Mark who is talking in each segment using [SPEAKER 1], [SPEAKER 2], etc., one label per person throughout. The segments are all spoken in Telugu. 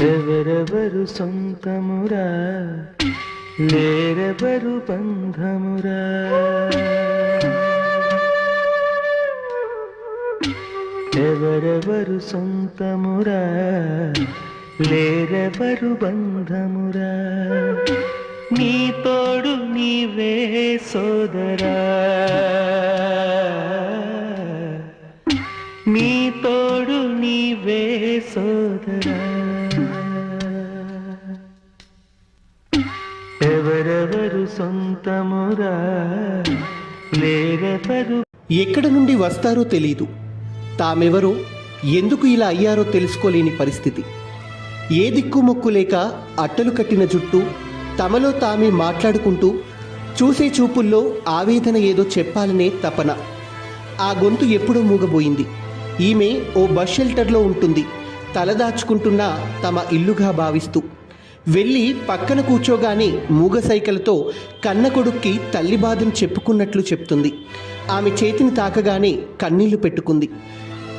[SPEAKER 1] ఎవరెవరు సొంతమురా? లేరెవరు బంధమురా? ఎవరెవరు సొంతమురా? లేరెవరు బంధమురా? నీ తోడు నీవే సోదరా. నీ తోడు నీవే సోదరా. సొంతమురా
[SPEAKER 2] ఎక్కడ నుండి వస్తారో తెలియదు తామెవరో ఎందుకు ఇలా అయ్యారో తెలుసుకోలేని పరిస్థితి. ఏ దిక్కుమొక్కు లేక అట్టలు కట్టిన జుట్టు తమలో తామే మాట్లాడుకుంటూ చూసే చూపుల్లో ఆవేదన ఏదో చెప్పాలనే తపన. ఆ గొంతు ఎప్పుడో మూగబోయింది. ఈమె ఓ బస్ షెల్టర్లో ఉంటుంది. తలదాచుకుంటున్న తమ ఇల్లుగా భావిస్తూ. వెళ్ళి పక్కన కూర్చోగానే మూగ సైకిలతో కన్న కొడుక్కి తల్లి బాధను చెప్పుకున్నట్లు చెప్తుంది. ఆమె చేతిని తాకగానే కన్నీళ్ళు పెట్టుకుంది.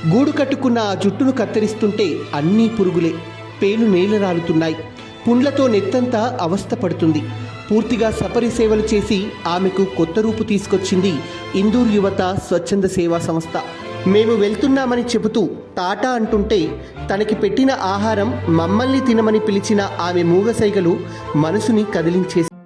[SPEAKER 2] గూడు కట్టుకున్న ఆ జుట్టును కత్తిరిస్తుంటే అన్నీ పురుగులే. పేలు నేల రాలుతున్నాయి పుండ్లతో నెత్తంతా అవస్థ పడుతుంది. పూర్తిగా సపరి సేవలు చేసి ఆమెకు కొత్త రూపు తీసుకొచ్చింది ఇందూర్ యువత స్వచ్ఛంద సేవా సంస్థ. మేము వెళ్తున్నామని చెబుతూ టాటా అంటుంటే తనకి పెట్టిన ఆహారం మమ్మల్ని తినమని పిలిచిన ఆమె మూగసైగలు మనసుని కదిలించేసి